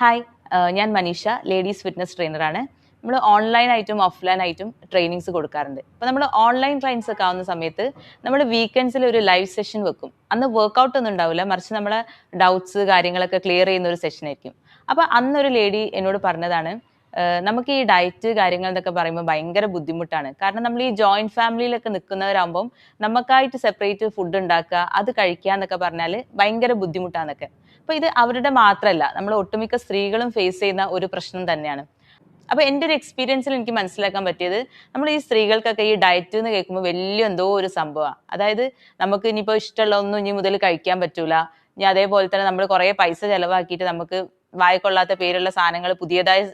Hi ഞാൻ Manisha ladies fitness ട്രെയിനറാണ് നമ്മൾ online ആയിട്ടും ഓഫ്ലൈൻ ആയിട്ടും ട്രെയിനിങ്സ് കൊടുക്കാറുണ്ട്. അപ്പോൾ നമ്മൾ ഓൺലൈൻ ട്രെയിൻസ് ഒക്കെ ആവുന്ന സമയത്ത് നമ്മൾ വീക്കെൻഡ്സിൽ ഒരു ലൈവ് സെഷൻ വെക്കും. അന്ന് വർക്കൗട്ട് ഒന്നും ഉണ്ടാവില്ല. മറിച്ച് നമ്മളെ ഡൗട്ട്സ് കാര്യങ്ങളൊക്കെ ക്ലിയർ ചെയ്യുന്ന ഒരു സെഷൻ ആയിരിക്കും. അപ്പോൾ അന്നൊരു ലേഡി എന്നോട് പറഞ്ഞതാണ് നമുക്ക് ഈ ഡയറ്റ് കാര്യങ്ങൾ എന്നൊക്കെ പറയുമ്പോൾ ഭയങ്കര ബുദ്ധിമുട്ടാണ്. കാരണം നമ്മൾ ഈ ജോയിന്റ് ഫാമിലിയിലൊക്കെ നിൽക്കുന്നവരാകുമ്പം നമുക്കായിട്ട് സെപ്പറേറ്റ് ഫുഡ് ഉണ്ടാക്കുക അത് കഴിക്കുക എന്നൊക്കെ പറഞ്ഞാൽ ഭയങ്കര ബുദ്ധിമുട്ടാന്നൊക്കെ അപ്പൊ ഇത് അവരുടെ മാത്രമല്ല നമ്മൾ ഒട്ടുമിക്ക സ്ത്രീകളും ഫേസ് ചെയ്യുന്ന ഒരു പ്രശ്നം തന്നെയാണ്. അപ്പൊ എന്റെ ഒരു എക്സ്പീരിയൻസിൽ എനിക്ക് മനസ്സിലാക്കാൻ പറ്റിയത് നമ്മൾ ഈ സ്ത്രീകൾക്കൊക്കെ ഈ ഡയറ്റ് എന്ന് കേൾക്കുമ്പോൾ വലിയ എന്തോ ഒരു സംഭവമാണ് അതായത് നമുക്ക് ഇനിയിപ്പോൾ ഇഷ്ടമുള്ള ഒന്നും ഇനി മുതൽ കഴിക്കാൻ പറ്റൂല. ഇനി അതേപോലെ തന്നെ നമ്മൾ കുറേ പൈസ ചെലവാക്കിയിട്ട് നമുക്ക് വായിക്കൊള്ളാത്ത പേരുള്ള സാധനങ്ങൾ പുതിയതായി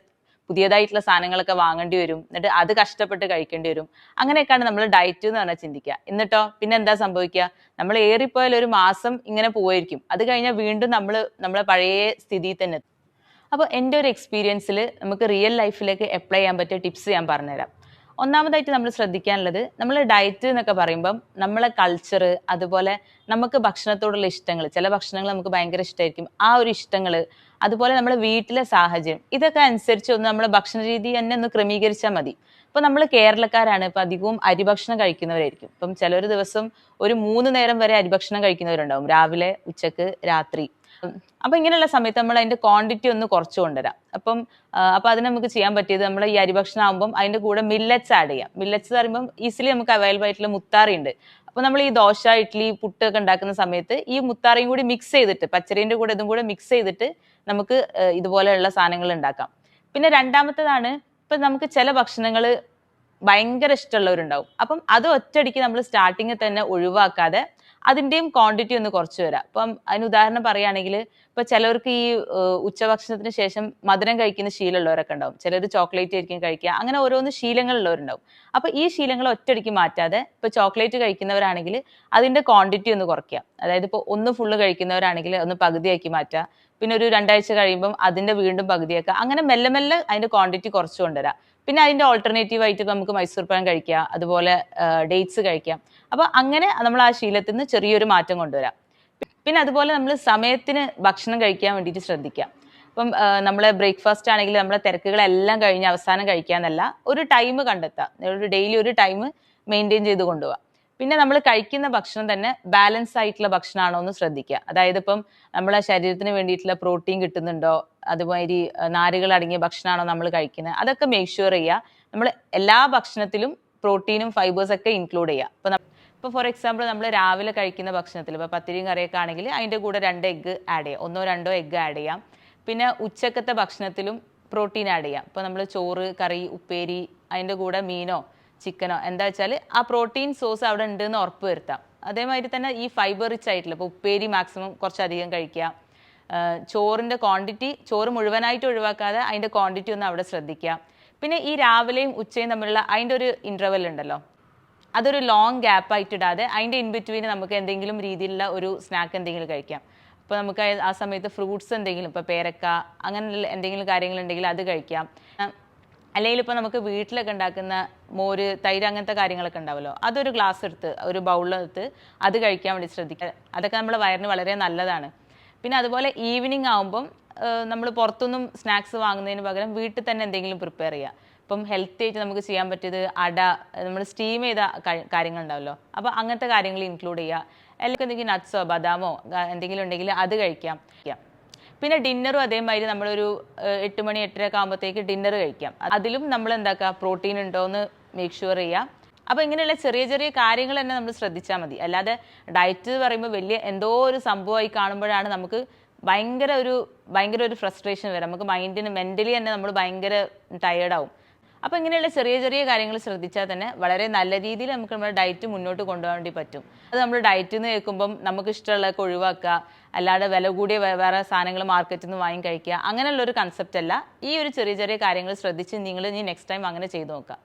പുതിയതായിട്ടുള്ള സാധനങ്ങളൊക്കെ വാങ്ങേണ്ടി വരും. എന്നിട്ട് അത് കഷ്ടപ്പെട്ട് കഴിക്കേണ്ടി വരും. അങ്ങനെയൊക്കെയാണ് നമ്മൾ ഡയറ്റ് എന്ന് പറഞ്ഞാൽ ചിന്തിക്കുക എന്നിട്ടോ? പിന്നെ എന്താ സംഭവിക്കുക നമ്മൾ ഏറിപ്പോയാൽ ഒരു മാസം ഇങ്ങനെ പോയിരിക്കും അത് കഴിഞ്ഞാൽ വീണ്ടും നമ്മൾ നമ്മളെ പഴയ സ്ഥിതിയിൽ തന്നെ. അപ്പോൾ എന്റെ ഒരു എക്സ്പീരിയൻസിൽ നമുക്ക് റിയൽ ലൈഫിലേക്ക് അപ്ലൈ ചെയ്യാൻ പറ്റിയ ടിപ്സ് ഞാൻ പറഞ്ഞുതരാം. ഒന്നാമതായിട്ട് നമ്മൾ ശ്രദ്ധിക്കാനുള്ളത് നമ്മൾ ഡയറ്റ് എന്നൊക്കെ പറയുമ്പം നമ്മളെ കൾച്ചർ അതുപോലെ നമുക്ക് ഭക്ഷണത്തോടുള്ള ഇഷ്ടങ്ങൾ ചില ഭക്ഷണങ്ങൾ നമുക്ക് ഭയങ്കര ഇഷ്ടമായിരിക്കും ആ ഒരു ഇഷ്ടങ്ങൾ അതുപോലെ നമ്മുടെ വീട്ടിലെ സാഹചര്യം ഇതൊക്കെ അനുസരിച്ച് ഒന്ന് നമ്മുടെ ഭക്ഷണ രീതി തന്നെ ഒന്ന് ക്രമീകരിച്ചാൽ മതി. ഇപ്പൊ നമ്മൾ കേരളക്കാരാണ് ഇപ്പൊ അധികവും അരിഭക്ഷണം കഴിക്കുന്നവരായിരിക്കും. ഇപ്പം ചിലൊരു ദിവസം ഒരു മൂന്ന് നേരം വരെ അരിഭക്ഷണം കഴിക്കുന്നവരുണ്ടാവും രാവിലെ ഉച്ചയ്ക്ക് രാത്രി. അപ്പൊ ഇങ്ങനെയുള്ള സമയത്ത് നമ്മൾ അതിന്റെ ക്വാണ്ടിറ്റി ഒന്ന് കുറച്ച് കൊണ്ടുവരാം. അപ്പം അപ്പൊ അതിന് നമുക്ക് ചെയ്യാൻ പറ്റിയത് നമ്മൾ ഈ അരിഭക്ഷണം ആകുമ്പോൾ അതിന്റെ കൂടെ മില്ലറ്റ്സ് ആഡ് ചെയ്യാം. മില്ലറ്റ്സ് പറയുമ്പോൾ ഈസിലി നമുക്ക് അവൈലബിൾ ആയിട്ടുള്ള മുത്താറി ഉണ്ട്. അപ്പൊ നമ്മൾ ഈ ദോശ ഇഡ്ഡലി പുട്ട് ഒക്കെ ഉണ്ടാക്കുന്ന സമയത്ത് ഈ മുത്താറിയും കൂടി മിക്സ് ചെയ്തിട്ട് പച്ചരീന്റെ കൂടെ ഇതും കൂടെ മിക്സ് ചെയ്തിട്ട് നമുക്ക് ഇതുപോലെയുള്ള സാധനങ്ങൾ ഉണ്ടാക്കാം. പിന്നെ രണ്ടാമത്തേതാണ് ഇപ്പൊ നമുക്ക് ചില ഭക്ഷണങ്ങൾ ഭയങ്കര ഇഷ്ടമുള്ളവരുണ്ടാവും. അപ്പം അത് ഒറ്റയടിക്ക് നമ്മൾ സ്റ്റാർട്ടിങ്ങിൽ തന്നെ ഒഴിവാക്കാതെ അതിന്റെയും ക്വാണ്ടിറ്റി ഒന്ന് കുറച്ച് വരാം അപ്പം അതിന് ഉദാഹരണം പറയുകയാണെങ്കിൽ ഇപ്പൊ ചിലവർക്ക് ഈ ഉച്ച ഉച്ചഭക്ഷണത്തിന് ശേഷം മധുരം കഴിക്കുന്ന ശീലമുള്ളവരൊക്കെ ഉണ്ടാവും. ചിലർ ചോക്ലേറ്റ് ആയിരിക്കും കഴിക്കുക. അങ്ങനെ ഓരോന്ന് ശീലങ്ങളുള്ളവരുണ്ടാവും. അപ്പൊ ഈ ശീലങ്ങൾ ഒറ്റയടിക്ക് മാറ്റാതെ ഇപ്പൊ ചോക്ലേറ്റ് കഴിക്കുന്നവരാണെങ്കിൽ അതിന്റെ ക്വാണ്ടിറ്റി ഒന്ന് കുറയ്ക്കുക. അതായത് ഇപ്പോൾ ഒന്ന് ഫുള്ള് കഴിക്കുന്നവരാണെങ്കിൽ ഒന്ന് പകുതിയാക്കി മാറ്റുക. പിന്നെ ഒരു രണ്ടാഴ്ച കഴിയുമ്പം അതിന്റെ വീണ്ടും പകുതിയാക്കുക അങ്ങനെ മെല്ലെ മെല്ലെ അതിന്റെ ക്വാണ്ടിറ്റി കുറച്ച് കൊണ്ടുവരാം. പിന്നെ അതിന്റെ ഓൾട്ടർനേറ്റീവ് ആയിട്ട് നമുക്ക് മൈസൂർ പഴം കഴിക്കാം. അതുപോലെ ഡേറ്റ്സ് കഴിക്കാം. അപ്പോൾ അങ്ങനെ നമ്മൾ ആ ശീലത്തിൽ നിന്ന് ചെറിയൊരു മാറ്റം കൊണ്ടുവരാം. പിന്നെ അതുപോലെ നമ്മൾ സമയത്തിന് ഭക്ഷണം കഴിക്കാൻ വേണ്ടിയിട്ട് ശ്രദ്ധിക്കാം. ഇപ്പം നമ്മളെ ബ്രേക്ക്ഫാസ്റ്റ് ആണെങ്കിൽ നമ്മളെ തിരക്കുകളെല്ലാം കഴിഞ്ഞ് അവസാനം കഴിക്കാന്നല്ല ഒരു ടൈം കണ്ടെത്താം. ഒരു ഡെയിലി ഒരു ടൈം മെയിന്റെയിൻ ചെയ്ത് കൊണ്ടുപോകാം പിന്നെ നമ്മൾ കഴിക്കുന്ന ഭക്ഷണം തന്നെ ബാലൻസ് ആയിട്ടുള്ള ഭക്ഷണമാണോ എന്ന് ശ്രദ്ധിക്കുക. അതായത് ഇപ്പം നമ്മളെ ശരീരത്തിന് വേണ്ടിയിട്ടുള്ള പ്രോട്ടീൻ കിട്ടുന്നുണ്ടോ? അതുമാതിരി നാരുകൾ അടങ്ങിയ ഭക്ഷണമാണോ നമ്മൾ കഴിക്കുന്നത് അതൊക്കെ മേക്ക് ഷുവർ ചെയ്യുക. നമ്മൾ എല്ലാ ഭക്ഷണത്തിലും പ്രോട്ടീനും ഫൈബേഴ്സ് ഒക്കെ ഇൻക്ലൂഡ് ചെയ്യുക. ഇപ്പം ഇപ്പോൾ ഫോർ എക്സാമ്പിൾ നമ്മൾ രാവിലെ കഴിക്കുന്ന ഭക്ഷണത്തിൽ ഇപ്പോൾ പത്തിരിയും കറിയൊക്കെ ആണെങ്കിൽ അതിന്റെ കൂടെ രണ്ട് എഗ്ഗ് ആഡ് ചെയ്യാം. ഒന്നോ രണ്ടോ എഗ്ഗ് ആഡ് ചെയ്യാം. പിന്നെ ഉച്ചക്കത്തെ ഭക്ഷണത്തിലും പ്രോട്ടീൻ ആഡ് ചെയ്യാം. ഇപ്പോൾ നമ്മൾ ചോറ് കറി ഉപ്പേരി അതിന്റെ കൂടെ മീനോ ചിക്കനോ എന്താ വെച്ചാൽ ആ പ്രോട്ടീൻ സോഴ്സ് അവിടെ ഉണ്ടെന്ന് ഉറപ്പ് വരുത്താം. അതേമാതിരി തന്നെ ഈ ഫൈബർ റിച്ച് ആയിട്ടുള്ള ഇപ്പോൾ ഉപ്പേരി മാക്സിമം കുറച്ചധികം കഴിക്കുക. ചോറിന്റെ ക്വാണ്ടിറ്റി ചോറ് മുഴുവനായിട്ട് ഒഴിവാക്കാതെ അതിന്റെ ക്വാണ്ടിറ്റി ഒന്ന് അവിടെ ശ്രദ്ധിക്കുക. പിന്നെ ഈ രാവിലെയും ഉച്ചയും തമ്മിലുള്ള അതിന്റെ ഒരു ഇന്റർവെൽ ഉണ്ടല്ലോ. അതൊരു ലോങ് ഗ്യാപ്പ് ആയിട്ട് ഇടാതെ അതിന്റെ ഇൻ ബിറ്റ്വീൻ നമുക്ക് എന്തെങ്കിലും രീതിയിലുള്ള ഒരു സ്നാക്ക് എന്തെങ്കിലും കഴിക്കാം. അപ്പോൾ നമുക്ക് ആ സമയത്ത് ഫ്രൂട്ട്സ് എന്തെങ്കിലും ഇപ്പോൾ പേരക്ക അങ്ങനെയുള്ള എന്തെങ്കിലും കാര്യങ്ങളുണ്ടെങ്കിൽ അത് കഴിക്കാം. അല്ലെങ്കിൽ ഇപ്പോൾ നമുക്ക് വീട്ടിലൊക്കെ ഉണ്ടാക്കുന്ന മോര് തൈര് അങ്ങനത്തെ കാര്യങ്ങളൊക്കെ ഉണ്ടാവുമല്ലോ അതൊരു ഗ്ലാസ് എടുത്ത് ഒരു ബൗളിലെടുത്ത് അത് കഴിക്കാൻ വേണ്ടി ശ്രദ്ധിക്കുക. അതൊക്കെ നമ്മുടെ വയറിന് വളരെ നല്ലതാണ്. പിന്നെ അതുപോലെ ഈവനിങ് ആകുമ്പം നമ്മൾ പുറത്തുനിന്നും സ്നാക്സ് വാങ്ങുന്നതിന് പകരം വീട്ടിൽ തന്നെ എന്തെങ്കിലും പ്രിപ്പയർ ചെയ്യുക. ഇപ്പം ഹെൽത്തി ആയിട്ട് നമുക്ക് ചെയ്യാൻ പറ്റിയത് അട നമ്മൾ സ്റ്റീം ചെയ്ത കാര്യങ്ങൾ ഉണ്ടാവല്ലോ. അപ്പോൾ അങ്ങനത്തെ കാര്യങ്ങൾ ഇൻക്ലൂഡ് ചെയ്യുക. അല്ലെങ്കിൽ എന്തെങ്കിലും നട്ട്സോ ബദാമോ എന്തെങ്കിലും ഉണ്ടെങ്കിൽ അത് കഴിക്കാം കഴിക്കാം. പിന്നെ ഡിന്നറും അതേമാതിരി നമ്മളൊരു എട്ട് മണി എട്ടരയൊക്കെ ആകുമ്പോഴത്തേക്ക് ഡിന്നർ കഴിക്കാം. അതിലും നമ്മൾ എന്താക്കുക പ്രോട്ടീൻ ഉണ്ടോ എന്ന് മേക്ക് ഷുവർ ചെയ്യാം. അപ്പോൾ ഇങ്ങനെയുള്ള ചെറിയ ചെറിയ കാര്യങ്ങൾ തന്നെ നമ്മൾ ശ്രദ്ധിച്ചാൽ മതി. അല്ലാതെ ഡയറ്റ് എന്ന് പറയുമ്പോൾ വലിയ എന്തോ ഒരു സംഭവമായി കാണുമ്പോഴാണ് നമുക്ക് ഭയങ്കര ഒരു ഭയങ്കര ഒരു ഫ്രസ്ട്രേഷൻ വരും. നമുക്ക് മൈൻഡിന് മെന്റലി തന്നെ നമ്മൾ ഭയങ്കര ടയേർഡാവും അപ്പോൾ ഇങ്ങനെയുള്ള ചെറിയ ചെറിയ കാര്യങ്ങൾ ശ്രദ്ധിച്ചാൽ തന്നെ വളരെ നല്ല രീതിയിൽ നമുക്ക് നമ്മുടെ ഡയറ്റ് മുന്നോട്ട് കൊണ്ടുപോകാൻ വേണ്ടി പറ്റും. അത് നമ്മൾ ഡയറ്റ് എന്ന് കേൾക്കുമ്പം നമുക്ക് ഇഷ്ടമുള്ളതൊക്കെ ഒഴിവാക്കുക അല്ലാതെ വില കൂടിയ വേറെ സാധനങ്ങൾ മാർക്കറ്റിൽ നിന്ന് വാങ്ങി കഴിക്കുക അങ്ങനെയുള്ള ഒരു കൺസെപ്റ്റ് അല്ല. ഈ ഒരു ചെറിയ ചെറിയ കാര്യങ്ങൾ ശ്രദ്ധിച്ച് നിങ്ങൾ ഇനി നെക്സ്റ്റ് ടൈം അങ്ങനെ ചെയ്തു നോക്കുക.